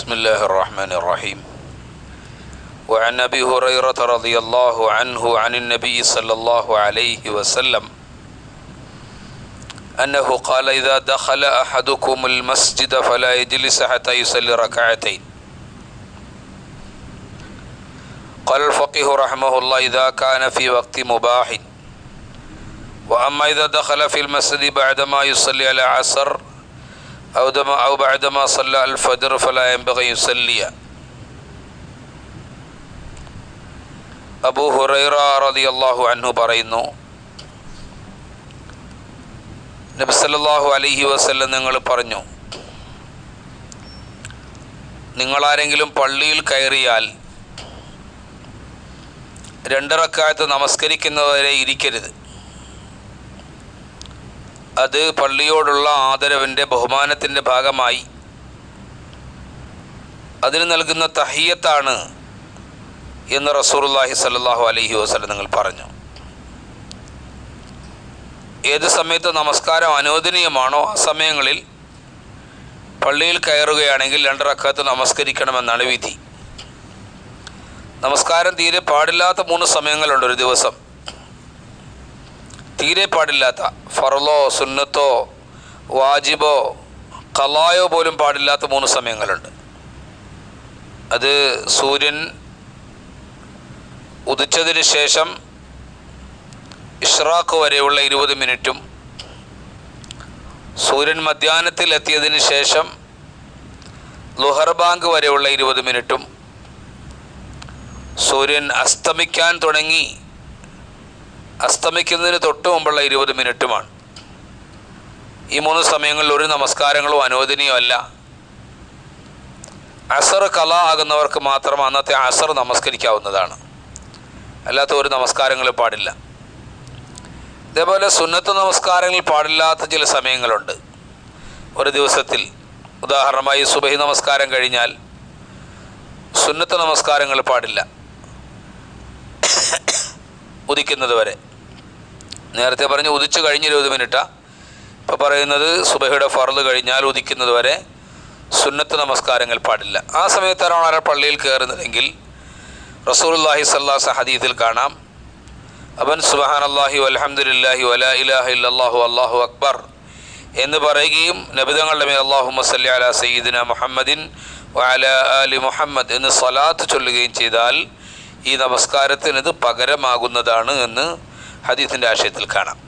بسم الله الرحمن الرحيم. وعن أبي هريرة رضي الله عنه عن النبي صلى الله عليه وسلم أنه قال إذا دخل أحدكم المسجد فلا يجلس حتى يصلي ركعتين. قال الفقيه رحمه الله إذا كان في وقت مباح. وأما إذا دخل في المسجد بعدما يصلي على ഔദമ ഔ ബഅദമ സല്ല അൽ ഫജർ ഫല യംബഗി യുസല്ലിയ അബൂ ഹുറൈറ റളിയല്ലാഹു അൻഹു പറയുന്നു. നബി സല്ലല്ലാഹു അലൈഹി വസല്ലം നിങ്ങൾ പറഞ്ഞു നിങ്ങളാരെങ്കിലും പള്ളിയിൽ കയറിയാൽ രണ്ട് രണ്ടിറക്കായത്ത് നമസ്കരിക്കുന്നവരെ ഇരിക്കരുത്. അത് പള്ളിയോടുള്ള ആദരവിന്റെ ബഹുമാനത്തിന്റെ ഭാഗമായി. അതിന് നൽകുന്ന തഹീയത്താണ് എന്ന് റസൂറുല്ലാഹി സല്ലാഹു അലഹി വസ്ലം നിങ്ങൾ പറഞ്ഞു. ഏത് സമയത്ത് നമസ്കാരം അനുവദനീയമാണോ ആ സമയങ്ങളിൽ പള്ളിയിൽ കയറുകയാണെങ്കിൽ രണ്ടറക്കാത്ത് നമസ്കരിക്കണമെന്നാണ് വിധി. നമസ്കാരം തീരെ പാടില്ലാത്ത മൂന്ന് സമയങ്ങളുണ്ട് ഒരു ദിവസം. തീരെ പാടില്ലാത്ത ഫറലോ സുന്നത്തോ വാജിബോ കലായോ പോലും പാടില്ലാത്ത മൂന്ന് സമയങ്ങളുണ്ട്. അത് സൂര്യൻ ഉദിച്ചതിന് ശേഷം ഇഷ്റാഖ് വരെയുള്ള ഇരുപത് മിനിറ്റും സൂര്യൻ മധ്യാഹ്നത്തിൽ എത്തിയതിന് ശേഷം ലുഹർ ബാങ്ക് വരെയുള്ള ഇരുപത് മിനിറ്റും സൂര്യൻ അസ്തമിക്കാൻ തുടങ്ങി. അസ്തമിക്കുന്നതിന് തൊട്ട് മുമ്പുള്ള ഇരുപത് മിനിറ്റുമാണ്. ഈ മൂന്ന് സമയങ്ങളിൽ ഒരു നമസ്കാരങ്ങളും അനുവദനീയമല്ല അസർ കല ആകുന്നവർക്ക് മാത്രം അന്നത്തെ അസർ നമസ്കരിക്കാവുന്നതാണ്. അല്ലാത്ത ഒരു നമസ്കാരങ്ങളും പാടില്ല. ഇതേപോലെ സുന്നത്ത് നമസ്കാരങ്ങൾ പാടില്ലാത്ത ചില സമയങ്ങളുണ്ട്. ഒരു ദിവസത്തിൽ. ഉദാഹരണമായി സുബഹി നമസ്കാരം കഴിഞ്ഞാൽ സുന്നത്ത് നമസ്കാരങ്ങൾ പാടില്ല. ഉദിക്കുന്നത് വരെ നേരത്തെ പറഞ്ഞു ഉദിച്ചു കഴിഞ്ഞ് ഇരുപത് മിനിറ്റാ ഇപ്പോൾ പറയുന്നത് സുബഹയുടെ ഫറൽ കഴിഞ്ഞാൽ ഉദിക്കുന്നത് വരെ സുന്നത്ത് നമസ്കാരങ്ങൾ പാടില്ല. ആ സമയത്താണ് ആരാ പള്ളിയിൽ കയറുന്നതെങ്കിൽ റസൂൽല്ലാഹി സല്ലാസ ഹദീത്തിൽ കാണാം. അവൻ സുബഹാൻ അള്ളാഹി അലഹമുല്ലാഹി വല ഇലാഹ ഇല്ലാഹു അള്ളാഹു അക്ബർ എന്ന് പറയുകയും നബിതങ്ങളുടെ മേൽ അള്ളാഹു മസല്ലി അല സയ്യിദിന മുഹമ്മദിൻ വല അലി മുഹമ്മദ് എന്ന് സലാത്ത് ചൊല്ലുകയും ചെയ്താൽ ഈ നമസ്കാരത്തിന് ഇത് പകരമാകുന്നതാണ് എന്ന് ഹദീസിന്റെ ആശയത്തിൽ കാണാം.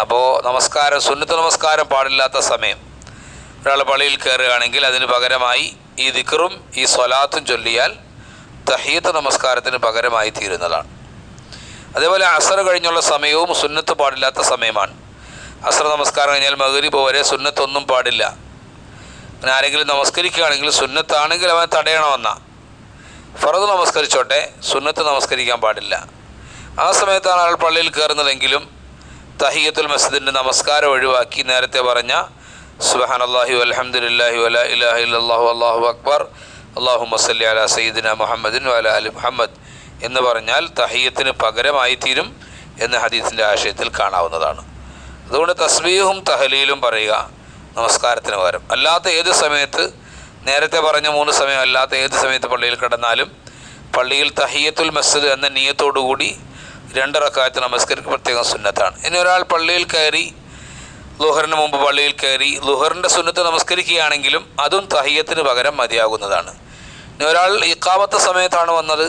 അപ്പോൾ നമസ്കാരം സുന്നത്ത് നമസ്കാരം പാടില്ലാത്ത സമയം ഒരാൾ പള്ളിയിൽ കയറുകയാണെങ്കിൽ അതിന് പകരമായി ഈ ദിക്കറും ഈ സ്വലാത്തും ചൊല്ലിയാൽ തഹീത്ത് നമസ്കാരത്തിന് പകരമായി തീരുന്നതാണ്. അതേപോലെ അസർ കഴിഞ്ഞുള്ള സമയവും സുന്നത്ത് പാടില്ലാത്ത സമയമാണ്. അസർ നമസ്കാരം കഴിഞ്ഞാൽ മകരീബ് വരെ സുന്നത്തൊന്നും പാടില്ല. അങ്ങനെ ആരെങ്കിലും നമസ്കരിക്കുകയാണെങ്കിൽ സുന്നത്താണെങ്കിൽ അവൻ തടയണമെന്ന. ഫറദ് നമസ്കരിച്ചോട്ടെ സുന്നത്ത് നമസ്കരിക്കാൻ പാടില്ല. ആ സമയത്താണ് അയാൾ പള്ളിയിൽ കയറുന്നതെങ്കിലും തഹിയത്തുൽ മസ്ജിദിന്റെ നമസ്കാരം ഒഴിവാക്കി നേരത്തെ പറഞ്ഞ സുബഹാൻ അള്ളാഹു അലഹമുല്ലാഹി വല ഇലാഹി അല്ലാഹു അള്ളാഹു അക്ബർ അള്ളാഹു മസല്ലി അല സയ്യിദിന മുഹമ്മദിൻ വല അലി മുഹമ്മദ് എന്ന് പറഞ്ഞാൽ തഹിയത്തിന് പകരമായി തീരും എന്ന് ഹദീസിന്റെ ആശയത്തിൽ കാണാവുന്നതാണ്. അതുകൊണ്ട് തസ്ബീഹും തഹലീലും പറയുക നമസ്കാരത്തിന് പകരം. അല്ലാത്ത ഏത് സമയത്ത് നേരത്തെ പറഞ്ഞ മൂന്ന് സമയം അല്ലാത്ത ഏത് സമയത്ത് പള്ളിയിൽ കിടന്നാലും പള്ളിയിൽ തഹിയത്തുൽ മസ്ജിദ് എന്ന നീയത്തോടുകൂടി രണ്ട് റക്കായത്ത് പ്രത്യേകം സുന്നത്താണ്. ഇനി ഒരാൾ പള്ളിയിൽ കയറി ലുഹറിന് മുമ്പ് പള്ളിയിൽ കയറി ലുഹറിന്റെ സുന്നത്ത് നമസ്കരിക്കുകയാണെങ്കിലും അതും തഹയ്യത്തിന് പകരം മതിയാകുന്നതാണ്. ഇനി ഒരാൾ ഇക്കാമത്തെ സമയത്താണ് വന്നത്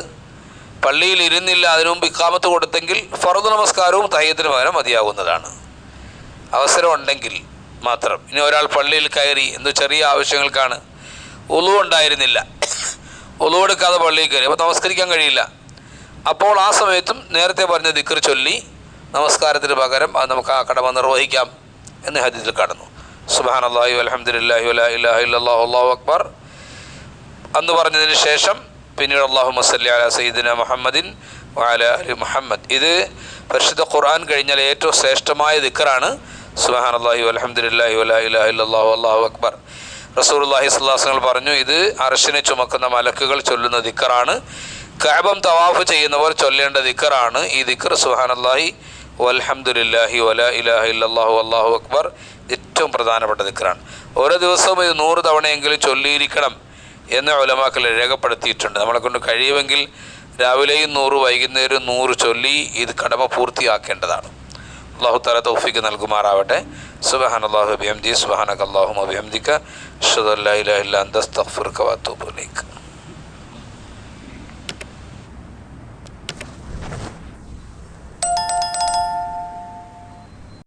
പള്ളിയിൽ ഇരുന്നില്ല അതിനു മുമ്പ് ഇക്കാമത്ത് കൊടുത്തെങ്കിൽ ഫറുദ് നമസ്കാരവും തഹയ്യത്തിന് പകരം മതിയാകുന്നതാണ്. അവസരം ഉണ്ടെങ്കിൽ മാത്രം. ഇനി ഒരാൾ പള്ളിയിൽ കയറി എന്തോ ചെറിയ ആവശ്യങ്ങൾക്കാണ് ഉളു ഉണ്ടായിരുന്നില്ല. ഉളു എടുക്കാതെ പള്ളിയിൽ കയറി. അപ്പോൾ നമസ്കരിക്കാൻ കഴിയില്ല. അപ്പോൾ ആ സമയത്തും നേരത്തെ പറഞ്ഞ ദിക്കർ ചൊല്ലി നമസ്കാരത്തിന് പകരം അത് നമുക്ക് ആ കടമ നിർവഹിക്കാം എന്ന് ഹദീസിൽ കടന്നു സുബാൻ അള്ളാഹി അലഹമുല്ലാഹി അല്ലാഹു അള്ളാഹു അക്ബർ. അന്ന് പറഞ്ഞതിന് ശേഷം പിന്നീട് അള്ളാഹു മസല്ലി അല സയ്യിദിന മുഹമ്മദിൻ വാല അലി മുഹമ്മദ്. ഇത് പരിശുദ്ധ ഖുർആൻ കഴിഞ്ഞാൽ ഏറ്റവും ശ്രേഷ്ഠമായ ദിക്കറാണ് സുബാൻ അള്ളാഹി അലഹമുല്ലാഹി ഇല്ലാഹു അള്ളാഹു അക്ബർ. റസൂർല്ലാഹി സ്വല്ലാസങ്ങൾ പറഞ്ഞു ഇത് അർശിനെ ചുമക്കുന്ന മലക്കുകൾ ചൊല്ലുന്ന ദിക്കറാണ് കാബം തവാഫ് ചെയ്യുന്നവർ ചൊല്ലേണ്ട ദിക്കറാണ് ഈ ദിക്കർ. അള്ളാഹി വൽഹമുല്ലാഹി വല ഇലാഹ ഇല്ലാഹു അള്ളാഹു അക്ബർ. ഏറ്റവും പ്രധാനപ്പെട്ട ദിക്കറാണ്. ഓരോ ദിവസവും ഇത് നൂറ് തവണയെങ്കിലും ചൊല്ലിയിരിക്കണം എന്ന് ഉലമാക്കൾ രേഖപ്പെടുത്തിയിട്ടുണ്ട്. നമ്മളെ കൊണ്ട് കഴിയുമെങ്കിൽ രാവിലെയും നൂറ് വൈകുന്നേരം നൂറ് ചൊല്ലി ഇത് കടമ പൂർത്തിയാക്കേണ്ടതാണ്. അള്ളാഹു തല തൗഫിക്ക് നൽകുമാറാവട്ടെ. സുബഹാൻ അള്ളാഹു അബിഹംദി സുബഹാനക് അള്ളാഹു അബിഹംദിക്ക ഷദല്ലാ ഇലാ ഇല്ലാ അന്തസ്തഗ്ഫിറുക വഅത്തൂബു ഇലൈക്.